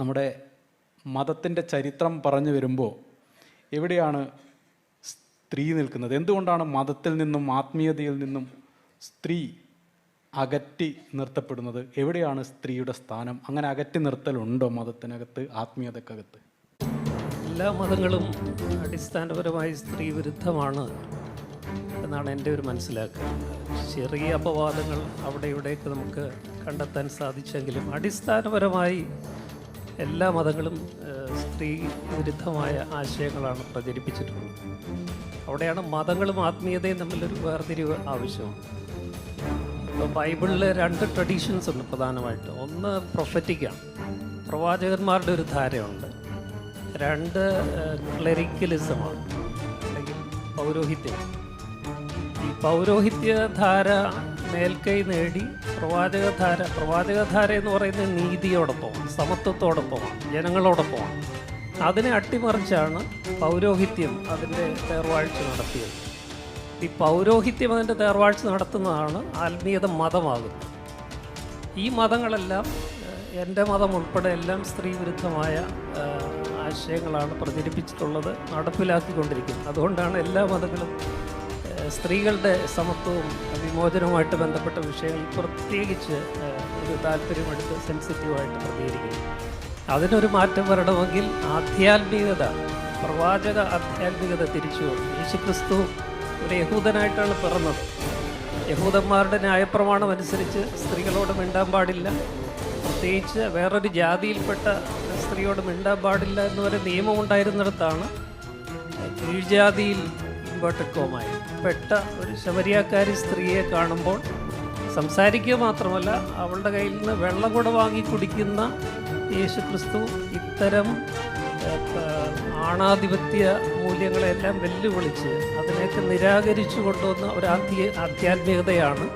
നമ്മുടെ മതത്തിന്റെ ചരിത്രം പറഞ്ഞു വരുമ്പോൾ എവിടെയാണ് സ്ത്രീ നിൽക്കുന്നത്? എന്തുകൊണ്ടാണ് മതത്തിൽ നിന്നും ആത്മീയതയിൽ നിന്നും സ്ത്രീ അകറ്റി നിർത്തപ്പെടുന്നത്? എവിടെയാണ് സ്ത്രീയുടെ സ്ഥാനം? അങ്ങനെ അകറ്റി നിർത്തലുണ്ടോ മതത്തിനകത്ത് ആത്മീയതക്കകത്ത്? എല്ലാ മതങ്ങളും അടിസ്ഥാനപരമായി സ്ത്രീ വിരുദ്ധമാണ് എന്നാണ് എന്റെ ഒരു മനസ്സിലാക്കൽ. ചെറിയ അപവാദങ്ങൾ അവിടെ ഇവിടെയൊക്കെ നമുക്ക് കണ്ടെത്താൻ സാധിച്ചെങ്കിലും അടിസ്ഥാനപരമായി എല്ലാ മതങ്ങളും സ്ത്രീ വിരുദ്ധമായ ആശയങ്ങളാണ് പ്രചരിപ്പിച്ചിട്ടുള്ളത്. അവിടെയാണ് മതങ്ങളും ആത്മീയതയും തമ്മിലൊരു വേർതിരിവ് ആവശ്യമാണ്. ഇപ്പോൾ ബൈബിളിൽ രണ്ട് ട്രഡീഷൻസ് ഉണ്ട് പ്രധാനമായിട്ട്. ഒന്ന് പ്രൊഫറ്റിക്കാണ് പ്രവാചകന്മാരുടെ ഒരു ധാരയുണ്ട്. രണ്ട് ക്ലറിക്കലിസമാണ് അല്ലെങ്കിൽ പൗരോഹിത്യം. ഈ പൗരോഹിത്യ ധാര മേൽക്കൈ നേടി പ്രവാചകധാര പ്രവാചകധാര എന്ന് പറയുന്നത് നീതിയോടൊപ്പമാണ് സമത്വത്തോടൊപ്പമാണ് ജനങ്ങളോടൊപ്പമാണ്. അതിനെ അട്ടിമറിച്ചാണ് പൗരോഹിത്യം അതിന്റെ തേർവാഴ്ച നടത്തിയത്. ഈ പൗരോഹിത്യം അതിന്റെ തേർവാഴ്ച നടത്തുന്നതാണ് ആത്മീയത മതമാകുന്നത്. ഈ മതങ്ങളെല്ലാം എന്റെ മതം ഉൾപ്പെടെ എല്ലാം സ്ത്രീ വിരുദ്ധമായ ആശയങ്ങളാണ് പ്രചരിപ്പിച്ചിട്ടുള്ളത് നടപ്പിലാക്കിക്കൊണ്ടിരിക്കുന്നത്. അതുകൊണ്ടാണ് എല്ലാ മതങ്ങളും സ്ത്രീകളുടെ സമത്വവും വിമോചനവുമായിട്ട് ബന്ധപ്പെട്ട വിഷയങ്ങൾ പ്രത്യേകിച്ച് ഒരു താല്പര്യമെടുത്ത് സെൻസിറ്റീവായിട്ട് പ്രതികരിക്കുന്നു. അതിനൊരു മാറ്റം വരണമെങ്കിൽ ആധ്യാത്മികത പ്രവാചക ആധ്യാത്മികത തിരിച്ചു യേശുക്രിസ്തു ഒരു യഹൂദനായിട്ടാണ് പിറന്നത്. യഹൂദന്മാരുടെ ന്യായപ്രമാണം അനുസരിച്ച് സ്ത്രീകളോട് മിണ്ടാൻ പാടില്ല. പ്രത്യേകിച്ച് വേറൊരു ജാതിയിൽപ്പെട്ട സ്ത്രീയോട് മിണ്ടാൻ പാടില്ല എന്നൊരു നിയമമുണ്ടായിരുന്നിടത്താണ് കീഴ്ജാതിയിൽ ഇൻവേർട്ടഡ് പെട്ട ഒരു ശബരിയാക്കാരി സ്ത്രീയെ കാണുമ്പോൾ സംസാരിക്കുക മാത്രമല്ല അവളുടെ കയ്യിൽ നിന്ന് വെള്ളം കൂടെ വാങ്ങി കുടിക്കുന്ന യേശു ക്രിസ്തു ഇത്തരം ആണാധിപത്യ മൂല്യങ്ങളെല്ലാം വെല്ലുവിളിച്ച് അതിനെയൊക്കെ നിരാകരിച്ചു കൊണ്ടുവന്ന ഒരു ആധ്യ ആധ്യാത്മികതയാണ്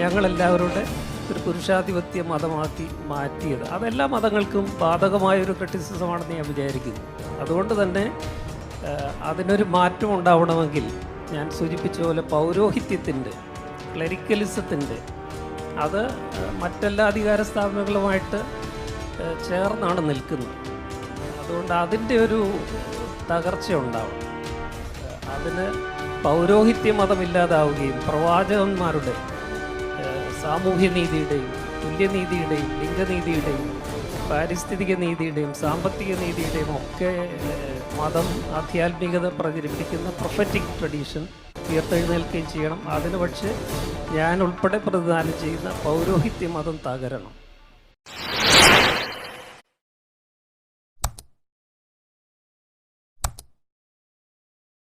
ഞങ്ങളെല്ലാവരുടെ ഒരു പുരുഷാധിപത്യ മതമാക്കി മാറ്റിയത്. അതെല്ലാ മതങ്ങൾക്കും ബാധകമായ ഒരു ക്രിറ്റിസിസമാണെന്ന് ഞാൻ വിചാരിക്കുന്നു. അതുകൊണ്ട് തന്നെ അതിനൊരു മാറ്റം ഉണ്ടാവണമെങ്കിൽ ഞാൻ സൂചിപ്പിച്ച പോലെ പൗരോഹിത്യത്തിന്റെ ക്ലരിക്കലിസത്തിന്റെ അത് മറ്റെല്ലാ അധികാര സ്ഥാപനങ്ങളുമായിട്ട് ചേർന്നാണ് നിൽക്കുന്നത്. അതുകൊണ്ട് അതിന്റെ ഒരു തകർച്ച ഉണ്ടാവും. അതിന് പൗരോഹിത്യ മതമില്ലാതാവുകയും പ്രവാചകന്മാരുടെ സാമൂഹ്യനീതിയുടെയും സാമൂഹ്യ നീതിയുടെയും തുല്യനീതിയുടെയും ലിംഗനീതിയുടെയും പാരിസ്ഥിതിക നീതിയുടെയും സാമ്പത്തിക നീതിയുടെയും ഒക്കെ മതം ആധ്യാത്മികത പ്രചരിപ്പിക്കുന്ന പ്രൊഫറ്റിക് ട്രഡീഷൻ ഉയർത്തെഴുന്നേൽക്കുകയും ചെയ്യണം. അതിന് പക്ഷേ ഞാൻ ഉൾപ്പെടെ പ്രതിദാനം ചെയ്യുന്ന പൗരോഹിത്യ മതം തകരണം.